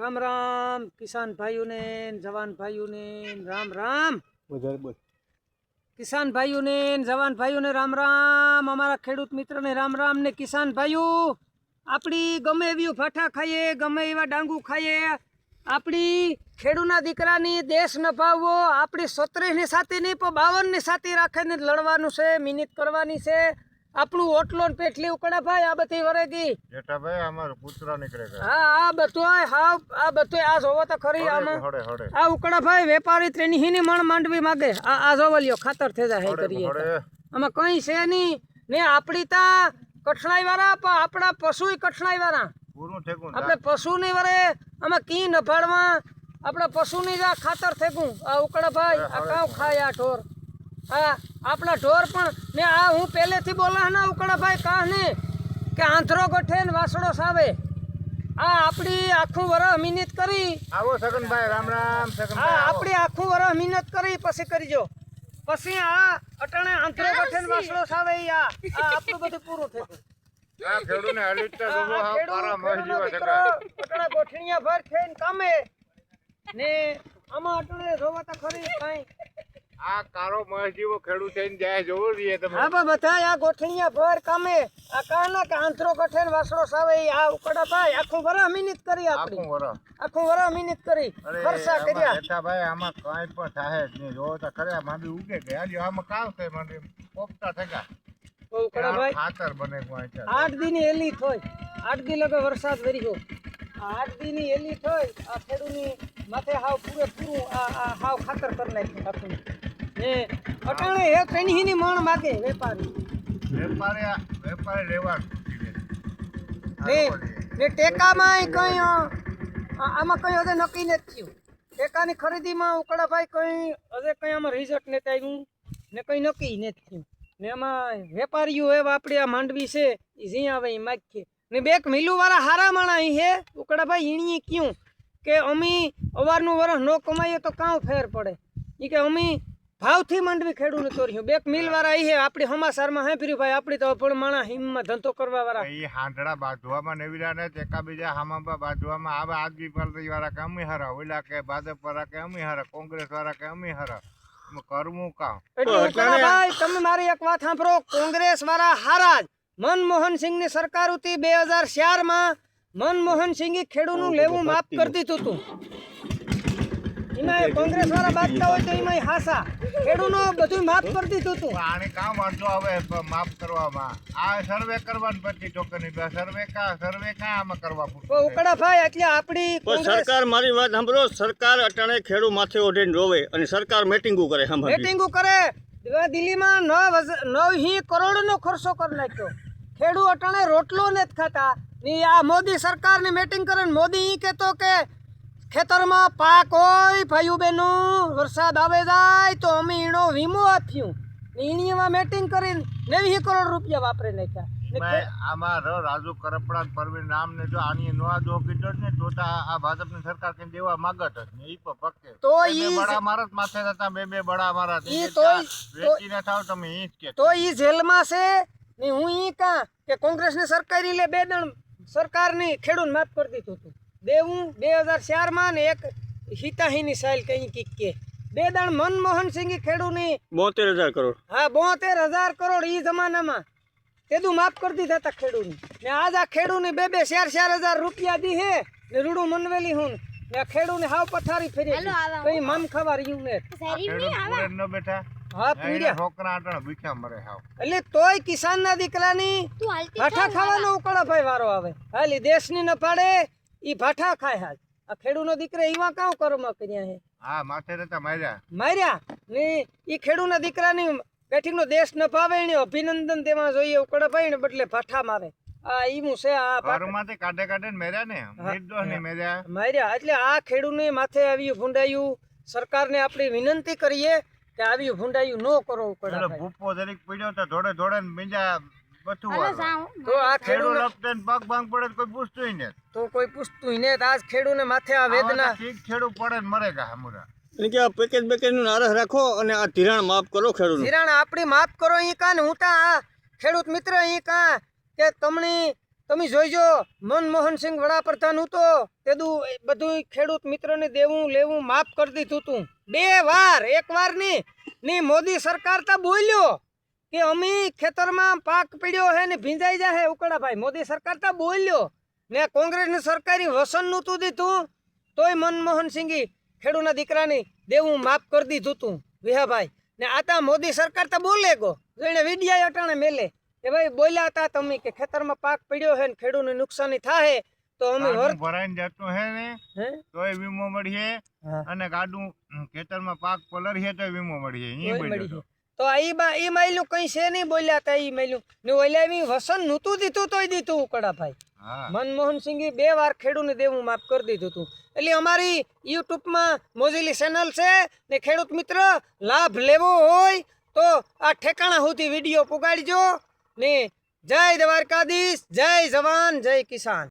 રામ રામ કિસાન ભાઈઓને જવાન ભાઈઓને રામ રામ. વધારે બોલ. કિસાન ભાઈઓને જવાન ભાઈઓને રામ રામ અમારા ખેડૂત મિત્રને રામ રામ ને કિસાન ભાઈઓ આપણી ગમે એવી ફાટા ખાઈએ ગમે એવા ડાંગુ ખાઈએ આપણી ખેડૂના દીકરાની દેશ નભાવવો આપણી સત્રીસની સાથી નહીં પણ બાવનની સાથી રાખીને લડવાનું છે મિનિત કરવાની છે. આપણું ઓટલો ને પેટલી ઉકળા ભાઈ આ બધી વરેગી જેઠાભાઈ અમારો કૂતરા નીકળે હા આ બધું હાવ આ બધું આ જોવો તો ખરી આમાં. આ ઉકડા ભાઈ વેપારી ત્રેની હીની મણ માંડવી માગે. આ આ જોવો લ્યો ખાતર થઈ જાય કરીએ આમાં કઈ છે નહીં. ને આપણી તા કઠણાઈ વાળા પણ આપણા પશુ કઠણાઈ વાળા આપણે પશુ ની વરે આમાં કી નફાડવા આપણા પશુ ની જ ખાતર થેકું આ ઉકળાભાઈ આ કાવ ખાય આ ઢોર. આ આપણા ઢોર પણ ને આ હું પહેલેથી બોલા ના ઉકળાભાઈ કાહ ને કે આંધરો ગોઠે ને વાસડો સાવે. આ આપણી આખું વરહ મહેનત કરી. આવો સગનભાઈ રામ રામ હા સગનભાઈ આવો. આપણે આખું વરસ મહેનત કરી પછી કરજો. પછી આ અટાણે આંતરે ગોઠે ને વાસડો સાવે આ. આ આપણું બધું પૂરું થયું આ ખેડૂને હલીતા જોવો હાવ પારા મહી ખેડૂતનો જેવા અટાણે ગોઠણિયા ભર થઈને કામે. ને આમાં અટાણે જોવા તો ખરી કાંઈ. આ કારો મહી ખેડૂત થઈને જાય જોવો રહીએ તમે. હા પણ બધા આ ગોઠણિયા ભર કામે. આ કાના કે આંતરો ને વાસળો સાવે આ ઉકડા ભાઈ આખું વરસ મહેનત કરી આપણી. આખું વરસ આખું વરસ મિનિત કરી આમાં કર્યા. જેઠાભાઈ આમાં કાંઈ પણ થાય જ નહીં. તો માંડી ઉગે આમાં કાવ થાય માંડી પોપટા થયા ઉકડા ભાઈ ખાતર બને કોઈ આઠ દીની એલી થોય. આઠ દી લગે વરસાદ વર્યો આ આઠ દીની એલી થોય આ ખેડૂની માથે હાવ પૂરે પૂરું આ આ હાવ ખાતર કરી નાખ્યું આખું ને અટાણે હે ની મણ માગે વેપારી. વેપારી વેપારી રહેવાનું ને ને ટેકામાં કઈ આમાં કઈ હવે નક્કી નથી થયું. ટેકાની ખરીદીમાં ઉકળાભાઈ કઈ હવે કઈ આમાં રિઝલ્ટ નથી આવ્યું ને કઈ નક્કી નથી થયું. ને એમાં વેપારીઓ એવા આપણે આ માંડવી છે એ જી આવે એ માગીએ. ને બેક મિલું વાળા હારા માણા અહીં હે ઉકળાભાઈ ઈણીએ કયું કે અમી અવારનું વરસ ન કમાઈએ તો કાં ફેર પડે. એ કે અમી ભાવથી માંડવી ખેડૂને તોર્યું બેક મિલ વાળા અહીં આપણી સમાચારમાં હે ફર્યું ભાઈ આપણી તો પણ માણા હિમમાં ધંધો કરવા વાળા એ હાંડડા બાંધવામાં નેવીરા ને એકા બીજા હામાબા બાંધવામાં આવે આગી પાલટી વાળા કે અમી હરા ઓલા કે ભાજપ વાળા કે અમી હરા કોંગ્રેસ વાળા કે અમી હરા. કરવું કામ? એટલે ભાઈ તમે મારી એક વાત સાંભળો કોંગ્રેસ વાળા હારા મનમોહન સિંહની સરકાર હતી બે હજાર ચારમાં મનમોહન સિંહે ખેડૂતનું લેવું માફ કરી દીધું હતું એમાં કોંગ્રેસ વાળા બાજતા હોય તો એમાં હાસા. ખેડૂનો બધું માફ કરી દીધું હતું આને કામ વાંધો આવે માફ કરવામાં. આ સર્વે કરવા પછી બે સર્વે કા સર્વે કા આમાં કરવા પડતો ઉકડા ભાઈ ઉકળાભાઈ એટલે આપણી પણ સરકાર મારી વાત સાંભળો. સરકાર અટાણે ખેડૂ માથે ઓઢીને રોવે અને સરકાર મીટિંગો કરે સાંભળી મીટિંગો કરે. દિલ્હીમાં નવ નવ હી કરોડનો ખર્ચો કરી નાખ્યો. ખેડૂ અટાણે રોટલો નથી ખાતા. ની આ મોદી સરકારની મીટિંગ કરે ને મોદી એ કહેતો કે ખેતરમાં પાક હોય ભાઈઓ બહેનો વરસાદ આવે જાય તો અમે ઈણો વીમો આપ્યું ને ઈણીમાં મેટિંગ કરીને નેવી કરોડ રૂપિયા વાપરી નાખ્યા. ને એમાં આમાં રાજુ કરપડા ને પરવીન ને જો આની નો જો કીધો ને તો તો આ આ ભાજપની સરકાર કઈ દેવા માંગત ને ઈ પણ પક્કે તો બે ઈ બે બડા મારા માથે હતા બે બે બડા મારા ઈ ઈ તોય- વેચીને થાવ તમે ઈ કે તો ઈ જેલમાં છે ને હું ઈ કાં કે કોંગ્રેસની સરકારી લે બે દણ સરકારની ખેડૂત માફ કરી દીધું હતું. દેવું બે હજાર ચારમાં ને એક હિતાહીની સાઇલ કઈ કીક કે. બે દણ મનમોહન સિંહ ખેડૂની બોતેર હજાર કરોડ. હા બોતેર હજાર કરોડ ઈ જમાનામાં. તેદું માફ કરી દીધા હતા ખેડૂતની ને આજ આ ખેડૂની બે બે ચાર ચાર હજાર રૂપિયા દી હે ને રૂડું મનવેલી હું. ને આ ખેડૂને હાવ પથારી ફેરી કઈ મમ ખવા રહ્યું ને. બેઠા. હા પીડ્યા છોકરા આટણ ભૂખ્યા મરે હાવ. એટલે તોય કિસાનના દીકરાની ભાઠા ખાવાનો ઉકળો ભાઈ વારો આવે. હાલી દેશની ન પાડે ઈ ભાઠા ખાય હાલ. આ ખેડૂનો દીકરા એવા કાં કર્મ કર્યા હે? હા માથે રહેતા માર્યા. માર્યા? ને ઈ ખેડૂના દીકરાની બેઠીનો દેશ ન પાવે એને અભિનંદન દેવા જોઈએ ઉકળો ભાઈ ને બદલે ભાઠા મારે. આ ઈમું છે આ ઘરમાંથી કાઢે કાઢે ને મેર્યા ને. નિર્દોષ ને મેર્યા. માર્યા. એટલે આ ખેડૂને માથે આવ્યું ભૂંડાયું. સરકારને આપણે વિનંતી કરીએ કે આવી ભૂંડાયું ન કરો ઉકળા ભૂપો જરીક પીડ્યો તો ધોડે ધોડે બીજા. તો આ ખેડૂત ખેડૂને પગ ભાંગ પડે કોઈ પૂછતું ને. તો કોઈ પૂછતું ને આજ ખેડૂને માથે આ વેદના ઠીક ખેડૂત પડે ને મરે કા હમુરા. એટલે કે આ પેકેજ બેકેજનું નારસ રાખો અને આ ધિરાણ માફ કરો ખેડૂતનું. ધિરાણ આપણી માફ કરો ઈ કાન હું તા ખેડૂત મિત્ર ઈ કા કે તમને તમે જોઈજો મનમોહન સિંહ વડાપ્રધાન હતો તેદું બધું ખેડૂત મિત્રને દેવું લેવું માફ કરી દીધું તું. બે વાર એક વારની ની મોદી સરકાર તો બોલ્યો. કે અમે ખેતરમાં પાક પીડ્યો હે ને ભીંજાઈ જાહે ઉકળાભાઈ. મોદી સરકાર તો બોલ્યો. ને કોંગ્રેસની સરકારી વસન નહોતું દીધું. તોય મનમોહન સિંઘી ખેડૂના દીકરાની દેવું માફ કરી દીધું તું. વિહાભાઈ. ને આતા મોદી સરકાર તો બોલે ગો. જેને વિડિયા અટાણે મેલે. કે ભાઈ બોલ્યા હતા તમે કે ખેતરમાં પાક પડ્યો હે ને ખેડૂતને નુકસાની થાય તો અમે વર્ત ભરાઈને જતો હે ને હે? તોય વીમો મળીએ. અને ગાડું ખેતરમાં પાક પલરીએ તોય વીમો મળીએ. ઈ તોય બોલ્યો મળી તો. ઈ બા એ માયલું કઈ છે નહીં બોલ્યા તા એ માયલું. ને ઓલા એવી વસન નહોતું દીધું તોય દીધું ઉકડા ભાઈ. હા. મનમોહન સિંઘે બે વાર ખેડૂતને દેવું માફ કરી દીધું હતું એટલે અમારી યુટ્યુબમાં મોજીલી ચેનલ છે ને ખેડૂત મિત્ર લાભ લેવો હોય તો આ ઠેકાણા સુધી વીડિયો પુગાડજો ને જય દ્વારકાધીશ જય જવાન જય કિસાન.